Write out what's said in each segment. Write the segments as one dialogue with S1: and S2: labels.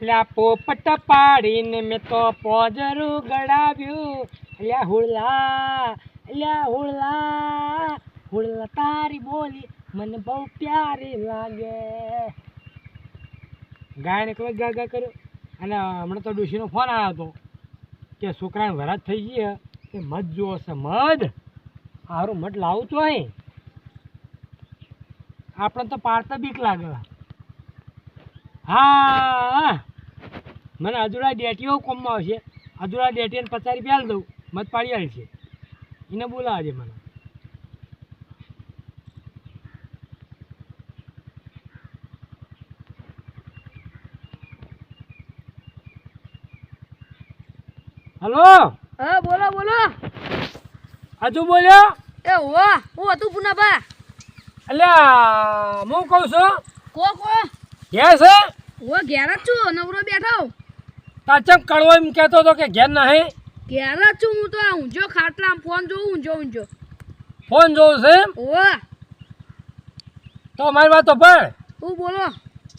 S1: અલ્યા પોપટ પાડીને મેં તો પોજરું ગળાવ્યું. અલ્યા હુળલા અલ્યા હુળલા હુળલા તારી બોલી મને બહુ પ્યારી લાગે. ગાયને કોઈ ગા ગા કર્યો? અને હમણાં તો ડોશીનો ફોન આવ્યો હતો કે છોકરાને વરાત થઈ ગઈ કે મધ જોવો છે, મધ. સારું મધ લાવું તો અહીં. આપણે તો પાડતા બીક લાગે. હા, મને અધૂરા ડેટીઓ કોમમાં આવશે. અધૂરા ડેટીને પચાસ રૂપિયા દઉં. મત પાડી છે. એને બોલાવજે મને. હલો?
S2: હા બોલો બોલો.
S1: હજુ બોલ્યો?
S2: એ વાહ હું હતું પુનાભા.
S1: અલ્યા હું કહું છું?
S2: કો કો.
S1: ઘેર છે?
S2: હું ઘેર જ છું નવરો બેઠો.
S1: તાચમ કડવો એમ કહેતો હતો કે ઘેર નહીં?
S2: ઘેર જ છું હું તો ઊંઝો ખાટલા ફોન જોઉં ઊંઝો ઊંઝો.
S1: ફોન જોઉં છે એમ?
S2: વાહ
S1: તો મારી વાત તો પણ
S2: હું બોલો.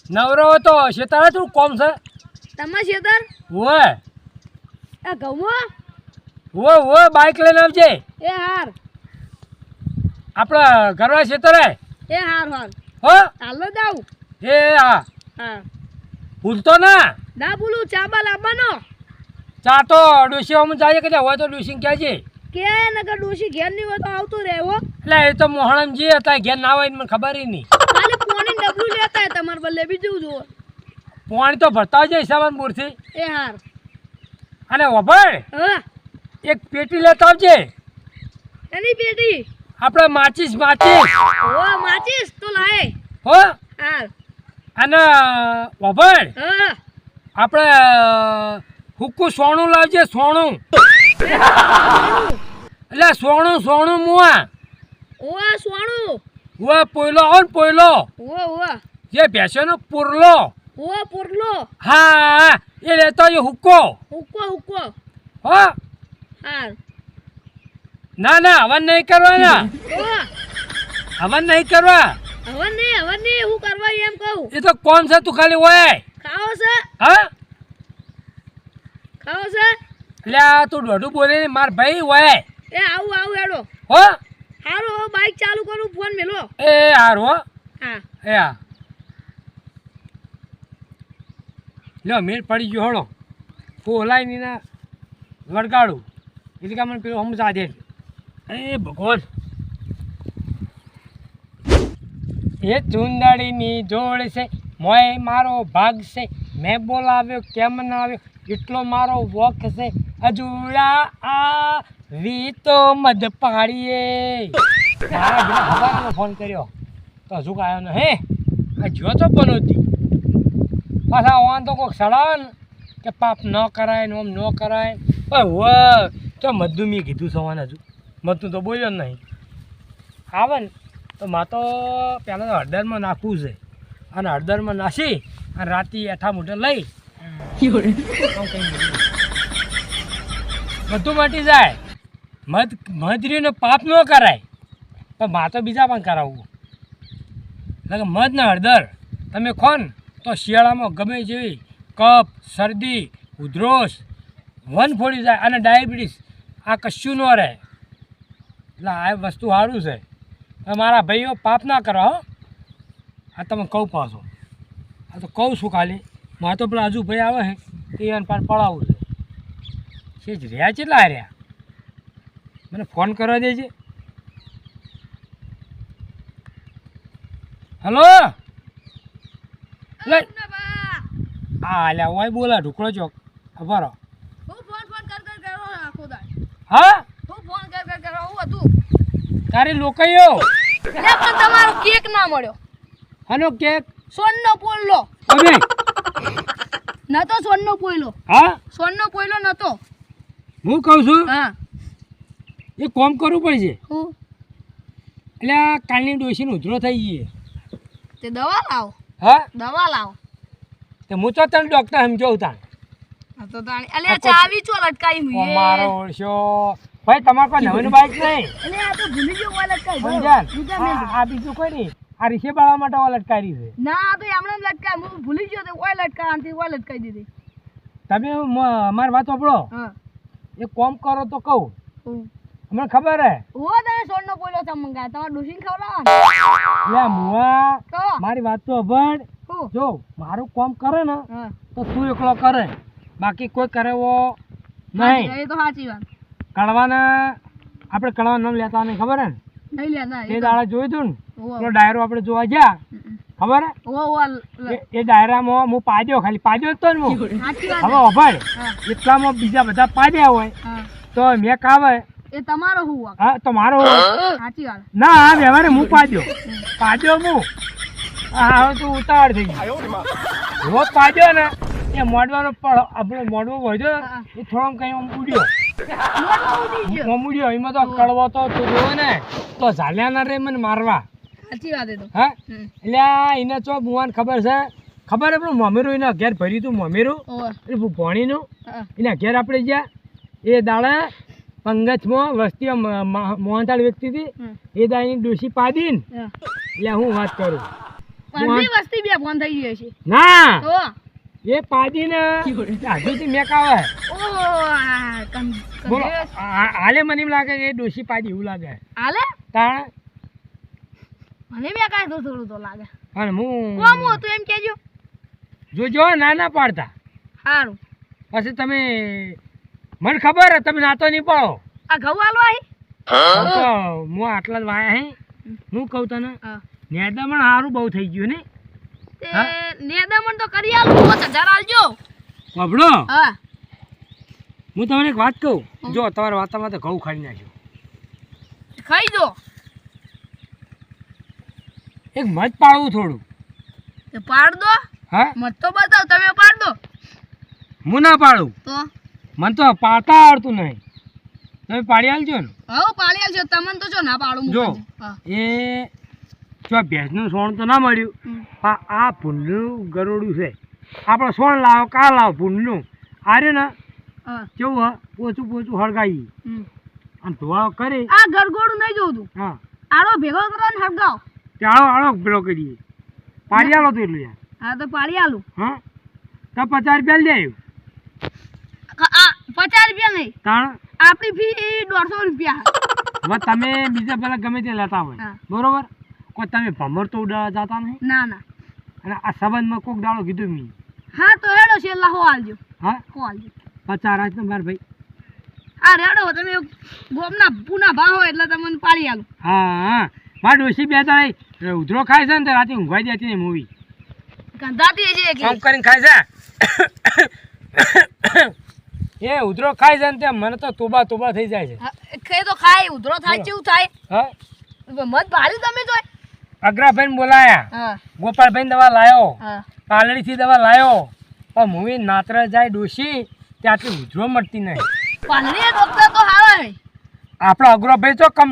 S1: નવરો તો શેતાળે તું કોમ છે?
S2: તમે શેતર
S1: હોય
S2: આ ઘઉં
S1: વો હોય બાઇક લઈને આવજે.
S2: એ હાર.
S1: આપણા ઘરવા શેતરે
S2: એ હાર હાર.
S1: હો.
S2: હાલો દાઉ
S1: એ હા.
S2: હા.
S1: ભૂલતો ના?
S2: ના ભૂલું ચાબા લાવવાનો.
S1: ચા તો ડોશીઓમાં જાય કે હોય તો ડોશી કહેજે.
S2: કે નકર ડોશી ઘેર નહીં હોય તો આવતું રહેવો
S1: એટલે એ તો મોહણમ જે હતા ઘેર ના હોય ને મને ખબર નહીં.
S2: અને પોણી ડબલું લેતા તમારે બદલે બીજું જુઓ.
S1: પોણી તો ભરતા હોય છે સાવનપુરથી
S2: એ હાર.
S1: અને વભળ
S2: હા.
S1: એક પેટી લેતા આવજે.
S2: એની પેટી?
S1: આપણે માચીસ માચીસ.
S2: ઓ માચીસ? તો લાય.
S1: હો? અને વભળ
S2: હા.
S1: આપણે હુકુ સોણું લાવજે સોણું. એટલે સોણું સોણું મુઆ.
S2: ઓ સોણું.
S1: વો પોયલો ઓન પોયલો.
S2: ઓ ઓ
S1: જે ભેંસોનો પુરલો.
S2: ઓ પુરલો.
S1: હા એ લેતો એ હુક્કો.
S2: હુક્કો હુક્કો.
S1: હો?
S2: હાર.
S1: ના ના હવન નહીં કરવાના. હવન નહીં કરવા.
S2: હવે નહીં હવે નહીં હું કરવા એમ કહું.
S1: એ તો કોણ છે તું ખાલી હોય.
S2: ખાઓ છે.
S1: હા?
S2: ખાઓ છે.
S1: એટલે આ તું દોઢું બોલે ને માર ભાઈ હોય.
S2: એ આવું આવું એડો
S1: હો?
S2: હારું બાઇક ચાલુ કરું ફોન મેલો.
S1: એ હારો હો.
S2: હા.
S1: એ હા. લ્યો મેળ પડી ગયો, હળો. હું ની ના, વળગાડું. એટલે કે મને પેલું સમજા દે. એ ભગવાન. એ ચુંદડીની જોડ છે મોય મારો ભાગ છે. મેં બોલાવ્યો, કેમ ના આવ્યો? એટલો મારો વોખ છે. અજુડા આ વી તો મધ પાડીએ. હવાનો ફોન કર્યો. તો હજુ કાયો ને હે? આ જો તો પનોતી. પાછા વાન તો કોઈક સડાન કે પાપ ન કરાય ને આમ ન કરાય. પણ હો તો મધુ મેં કીધું સવાન હજુ. મધું તો બોલ્યો નહીં. આવે ને તો માં તો પહેલાં તો હળદરમાં નાખવું છે. અને હળદરમાં નાસી અને રાતે એઠા મૂઠે લઈ. બધું મટી જાય. મધ મધરીનો પાપ ન કરાય. પણ માં તો બીજા પણ કરાવવું. એટલે મધ ને હળદર. તમે ખો ને. તો શિયાળામાં ગમે જેવી કફ, શરદી, ઉધરોસ, વન ફોડી જાય અને ડાયાબિટીસ, આ કશું ન રહે. એટલે આ વસ્તુ સારું છે. મારા ભાઈઓ પાપ ના કરો, હો. આ તમે કહું પાછો. આ તો કહું છું ખાલી. મારે તો પેલા હજુ ભાઈ આવે છે. એ એને પાર પડાવવું છે. છે જ રહ્યા કેટલા રહ્યા? મને ફોન કરવા દેજે. હલો? લે હા અલ્યા ઓય બોલા ઢુકળો ચોક. ખબરો
S2: હું ફોન ફોન કર કર કરો આખો દાડ.
S1: હા?
S2: હું ફોન કર કર કરો હું હતું.
S1: તારી લોકઈઓ
S2: લે પણ તમારો કેક ના મળ્યો.
S1: હનો કેક?
S2: સોનનો પોયલો.
S1: અબે
S2: નતો સોનનો પોયલો.
S1: હા?
S2: સોનનો પોયલો નતો.
S1: હું કહું છું?
S2: હા.
S1: એ કોમ કરવું પડશે.
S2: હું?
S1: એટલે કાલની ડોશીનો ઉધરો થઈ ગઈ
S2: તે દવા લાવો.
S1: હા?
S2: દવા લાવો.
S1: તે હું તો તને ડૉક્ટર સમજાવું તાણ.
S2: તો તાણી. અલે ચાવી ચો લટકાઈ
S1: ઓ મારો ઓળશો. ભાઈ તમારે કોઈ નવીન બાઈક નહીં.
S2: અલે આ તો ભૂલી ગયો ઓય લટકાઈ. સમજાન
S1: આ બીજું કોઈ નહીં. આ રીશે બાવા માટે ઓલા લટકાઈ છે
S2: ના આ તો એમણે લટકાઈ. હું ભૂલી ગયો તો ઓય લટકા આનથી ઓય લટકાઈ દીધી.
S1: તમે મારી વાત સાંભળો.
S2: હા.
S1: એ કોમ કરો તો કહું.
S2: હું
S1: અમને ખબર હે?
S2: ઓ તમે સોનનો પોઈલો ચમ મંગાયા તમારે ડોસીને ખવડાવવાનો
S1: એટલે મુવા
S2: તો?
S1: મારી વાત તો અભણ. જો મારું કામ કરે ને તો તું એકલો કરે. બાકી કોઈ કરે ઓ નહીં
S2: એ તો સાચી વાત.
S1: કડવાના આપણે કડવા નામ લેતા નહીં ખબર હે
S2: નહીં લેતા
S1: એ દાડા જોયું તું ને? ડાયરો આપણે જોવા ગયા ખબર હે?
S2: ઓ ઓ
S1: એ- એ ડાયરામાં હું પાડ્યો ખાલી પાડ્યો તો ને હું. હવે અભણ એટલામાં બીજા બધા પાડ્યા હોય તો મેં કાવે
S2: એ તમારો હું.
S1: હા તમારો મારો
S2: સાચી વાત.
S1: ના આ વ્યવહારે હું પાડ્યો. પાડ્યો હું હા હવે તું ઉતાવળ થઈ ગયો રોજ પાડ્યો ને એ મોડવાનો પણ આપણો મોડવો વધ્યો એ થોડો કઈ આમ ઉડ્યો. ઉડ્યો. એમાં તો કડવો તો તું જોવે ને તો ઝાલ્યા ના રે મને મારવા.
S2: સાચી વાત એ તો.
S1: હા? એટલે એને ચો ભુવાન ખબર છે? ખબર હે પેલું મમેરું એના ઘેર ભર્યું તું મમેરું. એટલે ભોણીનું. એના ઘેર આપણે ગયા. એ દાડે પંગજમાં વસ્તી મોહનતાળ વ્યક્તિ હતી. એ દાઈની પાડીને.
S2: ને
S1: એટલે હું વાત કરું.
S2: વસ્તી બે ફોન થઈ ગઈ છે
S1: ના! એ પાડીને હજુથી મેકાવે.
S2: ઓ આ
S1: બોલો હાલે મને એમ લાગે કે ડોસી પાડી એવું લાગે.
S2: હાલે?
S1: તાણ?
S2: મને બી કાંઈ તો થોડું તો લાગે.
S1: અને હું
S2: કોમ હતું એમ કેજો.
S1: જોજો ના ના પાડતા.
S2: સારું
S1: પછી તમે મને ખબર હે તમે નાતો નહીં પડો.
S2: આ ઘઉં આલો આહી
S1: હું? આટલા જ વાયા હે. હું કહું તને નેદામણ સારું બહુ થઈ ગયું ને?
S2: તે? નેદામણ તો કરી આલું પાંચ હજાર આલજો.
S1: બાબડો
S2: હા.
S1: હું તમને એક વાત કહું. જો તમારા વાતામાં તો ઘઉં ખાઈ નાખ્યો.
S2: ખાઈ દો
S1: એક મત પાડવું થોડું.
S2: તે પાડ દો.
S1: હા?
S2: મત તો બતાવ તમે પાડ દો.
S1: હું ના પાડું.
S2: તો?
S1: મને તો પાડતા આવડતું નહીં. તમે પાડી આલજો ને.
S2: હા પાડી આલજો. તમને તો જો ના પાડું
S1: જો. એ જો ભેંસનું સોણ તો ના મળ્યું.
S2: પણ
S1: આ ભૂંડનું ગરોડું છે. આપણે સોણ લાવો કા લાવો ભૂંડનું? આ ને કેવું હા? પોચું પોચું હળગાવી અને ધોળો કરી.
S2: આ ગરગોડું નહીં જોતું
S1: હા.
S2: આડો ભેગો કરો ને હળગાવ.
S1: ચાળો આળો ભેગો કરીએ. પાડી આલો તો એટલું. યાર
S2: હા તો પાડી આલું.
S1: હા. તો પચાસ રૂપિયા લઈ આવ્યું.
S2: પચાસ રૂપિયા નહીં
S1: ત્રણ
S2: આપણી ફી દોઢસો રૂપિયા
S1: હવે તમે બીજા પેલા ગમે તે લેતા હોય. બરોબર કોઈ તમે ભમર તો ઉડાડવા જતા નહીં
S2: ના ના
S1: અને આ સંબંધમાં કોક ડાળો કીધું મી
S2: હા તો હેડો છેલ્લા હો આલજો
S1: હા
S2: હો આલજો
S1: પચાસ રાજ માર ભાઈ
S2: આ રેડો તમે ગોમના પૂના ભાવ હોય એટલે તમને પાડી આલો
S1: હા હા મારા ડોસી બે તારે ઉધરો ખાય છે ને રાતે ઊંઘવાઈ જતી ને મૂવી
S2: ગંધાતી છે કે
S1: કરીને ખાય છે એ ઉધરો ખાય છે ને તે મને તો તોબા તોબા થઈ જાય છે.
S2: કે તો ખાય ઉધરો થાય કેવું થાય?
S1: હા?
S2: મત ભાડ્યું તમે તો
S1: અગ્રાભાઈ બોલાયા.
S2: હા.
S1: ગોપાલભાઈને દવા લાયો.
S2: હા.
S1: પાલડીથી દવા લાયો. પણ મૂવી નાત્ર જાય ડોશી ત્યાંથી ઉધરો મળતી નહીં.
S2: પાલડી ડોક્ટર તો હારા
S1: આપણો અગ્રભાઈ તો કમ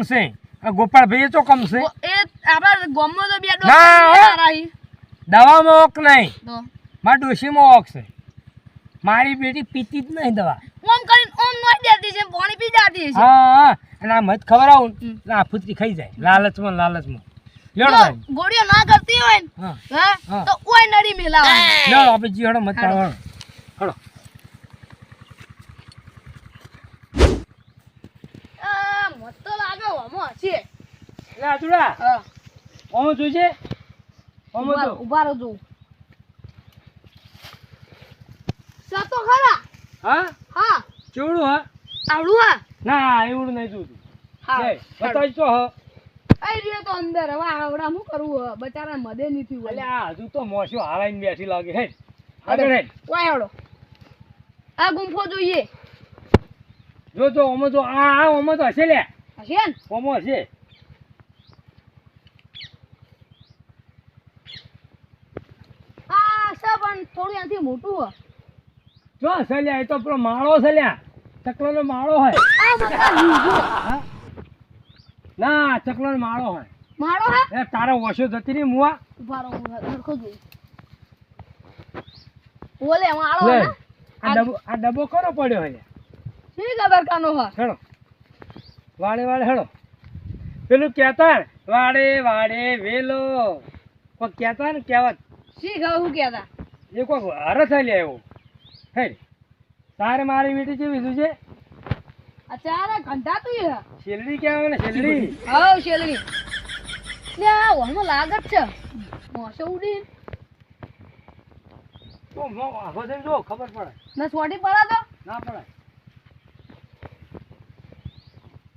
S1: ગોપાલભાઈ તો કમ
S2: એ આપણા ગામમાં તો બે ડોક્ટર
S1: દવામાં ઓક નહીં.
S2: મા
S1: મારા ડોશીમાં ઓક છે. મારી બેટી પીતી જ નહીં દવા.
S2: ઓમ કરીને ઓમ નોઈ દેતી છે પાણી પી જાતી છે.
S1: હા હા. અને આ મધ ખવડાવું ને આ ફૂતરી ખાઈ જાય. લાલચમાં લાલચમાં. લેડો
S2: માં
S1: ભાઈ.
S2: ગોળીઓ ના કરતી હોય ને
S1: હા.
S2: તો ઓય નડી મેલાવાની.
S1: લેડો આપણે જીહડો
S2: મત
S1: પાડવાનો. હડો
S2: આ મત તો લાગે ઓમો છે
S1: લે આજુડા
S2: હા.
S1: ઓમો જોજે. ઓમો
S2: જોઉં. સતો ખરા?
S1: હા?
S2: હા.
S1: ચેવડું હા?
S2: આવડું હા?
S1: ના એવડું નહીં જોતું
S2: હા
S1: બતાવી તો હ.
S2: આઈ રહ્યો તો અંદર. હવે આવડા શું કરવું હવે? બચારા મદે નથી
S1: એટલે
S2: હોય.
S1: આ હજુ તો મોશો હારાઈને બેઠી લાગે હે આગળ હે
S2: કોઈ આવડો. આ ગુંફો જોઈએ.
S1: જો જો ઓમો જો આ આ ઓમો તો હશે લે.
S2: હશે ને?
S1: ઓમો હશે.
S2: આ છે પણ થોડું આથી મોટું હે
S1: જો સલ્યા એ તો પેલો માળો સલ્યા ચકલાનો માળો હોય. ના ચકલાનો માળો હોય.
S2: માળો હે?
S1: તારો ઓછો જતી નહીં મુવા.
S2: ઊભા રહો જોઈ ઓલે
S1: માળો
S2: ને?
S1: આ ડબ્બો આ ડબો કોનો પડ્યો હે?
S2: શી ખબર કાનો હા
S1: હેડો વાડે વાડે હેડો પેલું કેતર વાડે વાડે વેલો. કોઈ કહેતા ને કહેવત.
S2: શી ખબર શું કહેતા?
S1: એ કોક હરસ લે એવો હે તારે મારી મીઠી જેવી શું છે?
S2: અત્યારે ઘંટા તું
S1: શેલડી આવે ને શેલડી?
S2: આવ શેલડી. લે આ ઓમાં લાગત છે. મોસો ઉડી.
S1: તો મો આખો થઈને જો ખબર પડે.
S2: ના સોટી પડા તો.
S1: ના પડે.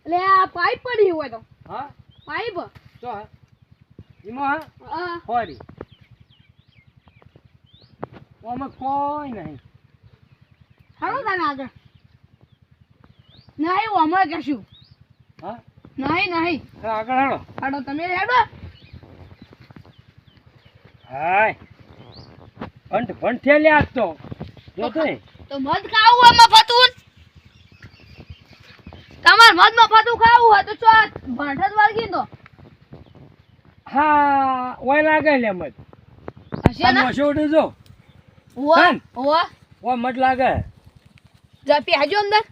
S2: એટલે આ પાઇપ પડી હોય તો.
S1: હા?
S2: પાઇપ?
S1: તો હા. એમાં હા?
S2: હોરી
S1: ફરી. કોઈ નહીં.
S2: હાલો તને આગળ. નહીં હમણાં કહેશું
S1: હા?
S2: નહીં નહીં.
S1: આગળ હેડો
S2: હાડો તમે હેડો.
S1: હાય. ભંટ થેલી આજ તો. જો તો
S2: તો. મધ ખાવું હોય ફતું? તમાર મધ મફતું ખાવું હોય તો ચો ભાંઠ જ વાળગી તો
S1: હા ઓય લાગે લે મધ.
S2: હશે ને?
S1: જો. ઓ
S2: ઓ
S1: ઓ મત લાગે.
S2: જા આજો અંદર.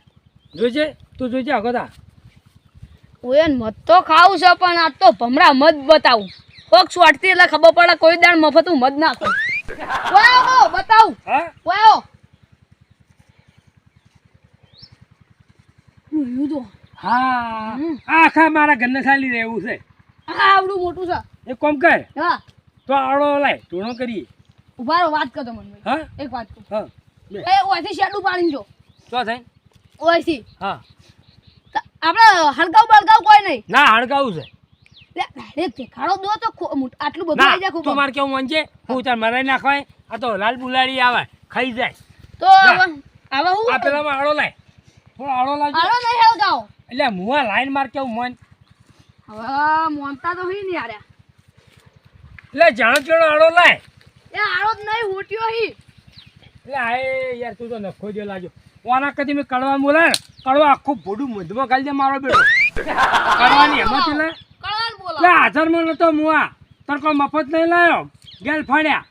S1: જોજે તું જોજે આગોતા
S2: ઓયન મત તો ખાવું છે પણ આ તો ભમરા મત બતાવું. કોક આટતી એટલે ખબર પડે કોઈ દાણ મફતું મત ના ખાય વાયો બતાવું.
S1: હા?
S2: તો?
S1: હા. આખા મારા ઘરને ખાલી રહેવું છે.
S2: આ આવડું મોટું છે.
S1: એક કામ કર.
S2: હા.
S1: તો આવડો લાય ધૂણો કરીએ.
S2: ઉભારો વાત કરતો મને.
S1: હા?
S2: એક વાત કહું
S1: હા.
S2: એ શેડું પાડીને જો.
S1: તો થાય?
S2: ઓયથી
S1: હા.
S2: આપણે હળગાવ બળગાવ કોઈ નહીં.
S1: ના હડકાવું છે.
S2: ડાયરેક્ટ દેખાડો દો તો આટલું બધું આવી જાય ખૂબ
S1: તું મારે કેવું મન છે? હું તાર મરાઈ નાખવાય આ તો લાલ બુલાડી આવે ખાઈ જાય.
S2: તો
S1: ના.
S2: હવે હવે હું
S1: આ પેલામાં આડો લાય. થોડો આડો લાવજો.
S2: આનો નહીં હળગાવ.
S1: એટલે મુવા લાઈન માર કેવું મન?
S2: હવે મોનતા તો હી નહીં આર્યા
S1: એટલે જાણો જાણો આડો લાય.
S2: એ આળો જ નહીં હોટ્યો હી.
S1: એટલે હાય યાર તું તો નખો જો લાજો ઓના કદી મેં કડવા બોલાય કડવા આખું ભોડું મધમાં ગાલી દે મારો બેટો. કડવાની એમાંથી લે. લે હાજરમાં નતો મુઆ તને કોઈ મફત નહીં લાયો? ગેલ ફાડ્યા.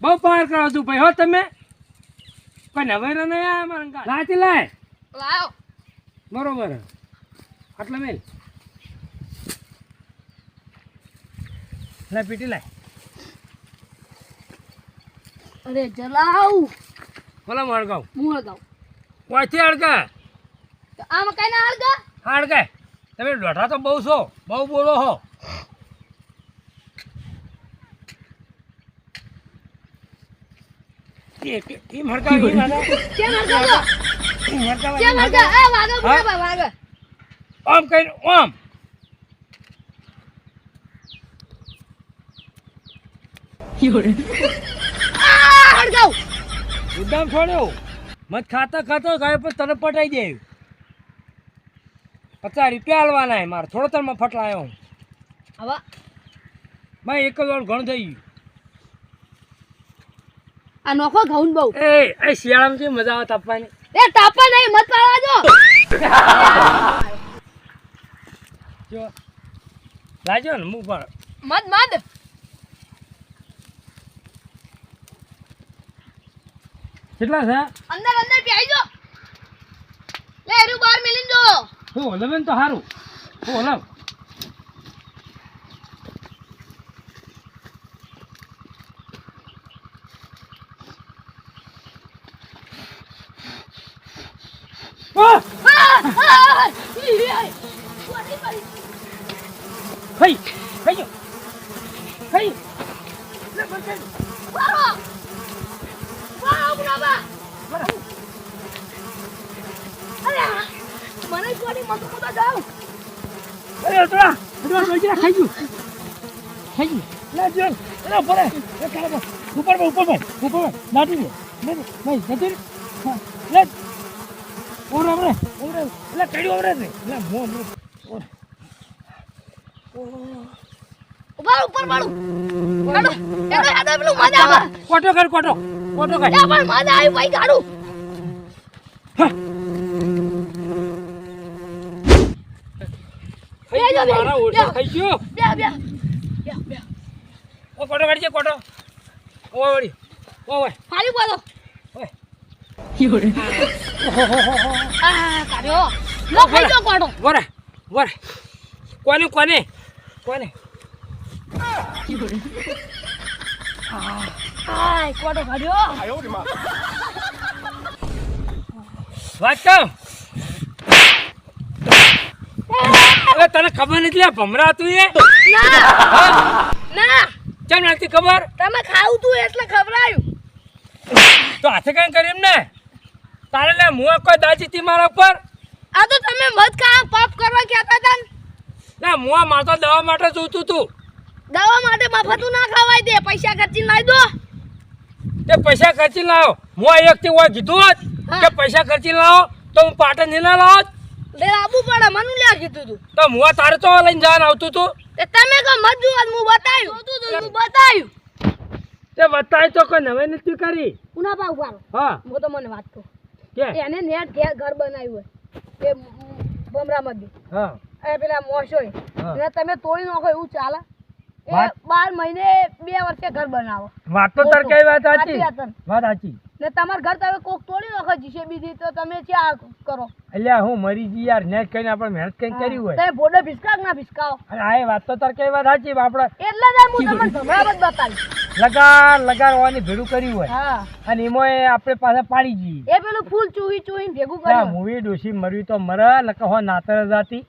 S1: બહુ પાર કરો તું ભાઈ હો તમે. કોઈ નવાઈ નહીં આવ્યા મારા લાય.
S2: લાયો
S1: બરોબર. આટલે મેલ. લે પીટી લાય.
S2: અરે જલાવ.
S1: બોલા મારગાવ
S2: હું હળગાવ.
S1: હડકા
S2: તો આમાં કઈ ના હળગા?
S1: હડકાય તમે ડોઢા તો બહુ છો બહુ બોલો હો. એ- એ- એમ હડકાવે, એમ હડકાવે,
S2: કેમ હળગા કેમ
S1: એમ
S2: આ વાગા બરાબર વાગા.
S1: આમ કઈ આમ.
S2: આ હળગાવ
S1: ઉદ્દામ છોડ્યો. મત ખાતા ખાતો ગાય પણ તને પટાઈ દે. પચાસ રૂપિયા હાલવાના હે મારે. થોડો તર ફટલાયો હું.
S2: હવે
S1: મેં એક જ વાર ઘણું થઈ
S2: આ નોખો ઘઉં બહુ.
S1: ગયું એ એ શિયાળામાં કેવી મજા આવે તાપવાની?
S2: એ તાપા નહીં મત પાડવા જો
S1: જો. લાજો ને પણ
S2: મત મત.
S1: કેટલા છે?
S2: અંદર અંદર પ્યાઈ જો લે એરું બહાર મેલીન જો.
S1: હું હલવે ને તો સારું હું હલવ આહ!
S2: આ, આ, ઈ, ઈ, પડી, પડી.
S1: ઉપર ઉપર ઉપર લે જતી લે ઓરે ઓરે ઓરે ઓરે રે મો મો ઓરે
S2: ઉપર, ઉપર વાળું. હેડો, હેડો, પેલું મજા આવે.
S1: કોટો કર કોટો કોટો કાઢ.
S2: એ પણ મજા આવી, ભાઈ, ગાડું.
S1: ખાઈ ગયો
S2: બે, બે,
S1: મારા
S2: બે.
S1: ઓરસો ખાઈ ગયો.
S2: બે, બે. બે, બે.
S1: ઓ કોટો કાઢજે કોટો ઓ વળી. ઓય
S2: ફાડી બોલો.
S1: ઓય.
S2: આ કાઢ્યો લો ખાઈ જાઓ કોડો
S1: વરે વરે કોને કોને? કોને?
S2: આય કોડો કાઢ્યો
S1: વાત કહું અરે તને ખબર નથી લે ભમરા તું એ?
S2: ના ના.
S1: કેમ નથી ખબર?
S2: તમે ખાવું તું એટલે ખવડાયું
S1: તો હાથે કઈ કરી ને તારે લે મું કોઈ દાજી તી મારા ઉપર?
S2: આ તો તમે મત કા પાપ કરવા કહેતા હતા ને?
S1: ના મું મારતો દવા માટે જોતું તું.
S2: દવા માટે મફતું ના ખવાય દે પૈસા ખર્ચી લાવી દો.
S1: તે પૈસા ખર્ચી લાવો. હું એક થી હોય કીધું હોત કે પૈસા ખર્ચી લાવો તો હું પાટણ નહીં ના લાવત.
S2: લે આબુ પડે મનું લ્યા કીધું તું.
S1: તો હું તારે તો લઈને જવાનું આવતું તું.
S2: તે તમે કો મજુ જુઓ હું તું હું બતાયું.
S1: તે બતાય તો કોઈ નવે નથી કરી.
S2: ઉના પા ઊભા
S1: હા.
S2: હું તો મને વાત કહું.
S1: કે?
S2: એને નેટ ઘેર ઘર બનાવ્યું હોય. તે બમરા મધી
S1: હા.
S2: એ પેલા મોશોય
S1: હા.
S2: એને તમે તોડી નાખો એવું ચાલે? બાર મહિને બે વર્ષે ઘર બનાવો.
S1: વાત તો તાર કઈ વાત સાચી?
S2: સાચી વાત
S1: સાચી.
S2: ને તમારા ઘર તમે કોક તોડી નાખો જીસીબી થી તો તમે ક્યાં કરો?
S1: અલ્યા હું મરી ગઈ યાર આપણે મહેનત કઈ હોય.
S2: તમે ભિસકાવ ના ભિસકાવો?
S1: આ વાત તો તાર કઈ વાત સાચી આપણે
S2: એટલે જ હું તમને ધમરાવત બતાવી
S1: લગાર હોવાની ભેડું કર્યું હોય. અને એમાં આપણે પાછા પાડી જઈએ.
S2: એ પેલું ફૂલ ચૂહી ચૂહીને ભેગું કર્યું
S1: મૂવી ડોસી મરવી તો મરે નકર હો નાતર જાતી?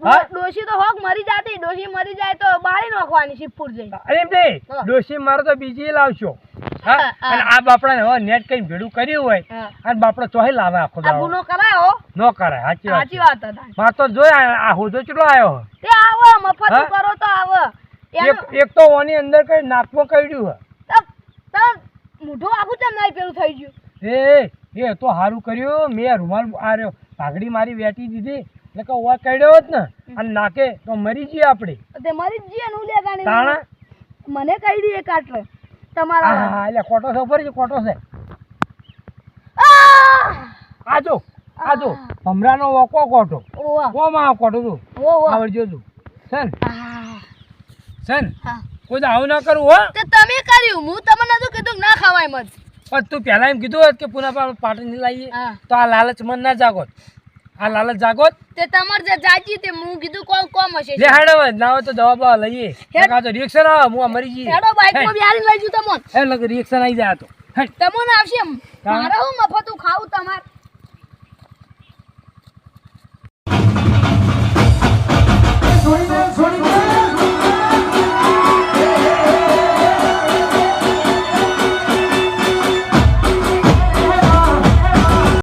S2: ડોશી તો હોક મરી જાતી. ડોશી મરી જાય તો બાળી નાખવાની શિવપુર જઈ
S1: એમ નહીં. ડોશી મારે તો બીજી લાવશો. હા?
S2: હા, હા.
S1: અને આ બાપડાને હવે નેટ કરીને ભેડું કર્યું હોય અને બાપડો ચોહી લાવે આખો દાડો.
S2: ગુનો કરાયો
S1: ન કરાય સાચી વાત
S2: સાચી વાત હતા.
S1: માર તો જોયા આ હોજો ચેટલો આવ્યો
S2: તે આવો મફત? કરો તો આવો.
S1: એક એક તો ઓની અંદર કઈ નાકમાં કર્યું હે
S2: મોઢું આખું ચમ પેલું થઈ ગયું?
S1: એ એ તો સારું કર્યું. મેં રૂમાલ આ પાઘડી મારી વેટી દીધી. એટલે કે ઓવા કર્યો જ ને. અને નાકે તો મરી જઈએ આપણે.
S2: તે મરી જઈએ ને હું લેતા
S1: તાણા.
S2: મને કહી દે એક આટલે. તમારા
S1: હા એટલે કોટો છે ઉપર ખોટો છે. આજો આજો. ભમરાનો વકો કોટો. ઓ માં કોટો તું
S2: ઓ
S1: આવડજો તું. સન. સન. કોઈ આવું ના કરવું હો.
S2: તે તમે કર્યું. હું તમને તો કીધું ના ખવાય મત.
S1: પણ તું પહેલા એમ કીધું હોત કે પુના પાટણ લાવીએ તો આ લાલચ મન ના જાગોત. આ લાલચ જાગો
S2: તે તમાર જે જાજી તે હું કીધું કોણ કોમ હશે?
S1: લે હેડો ના હોય તો દવા બવા લઈએ.
S2: હેડ.
S1: તો રિએક્શન આવે હું મરી જઈએ.
S2: હેડો બાઈકમાં બિહારી લઈ જુ તમોન.
S1: હે લગ રિએક્શન આવી જાય તો.
S2: તમોન આવશે
S1: મારા
S2: મારે હું મફતું ખાવું તમાર?
S3: છોડી દે છોડી દે.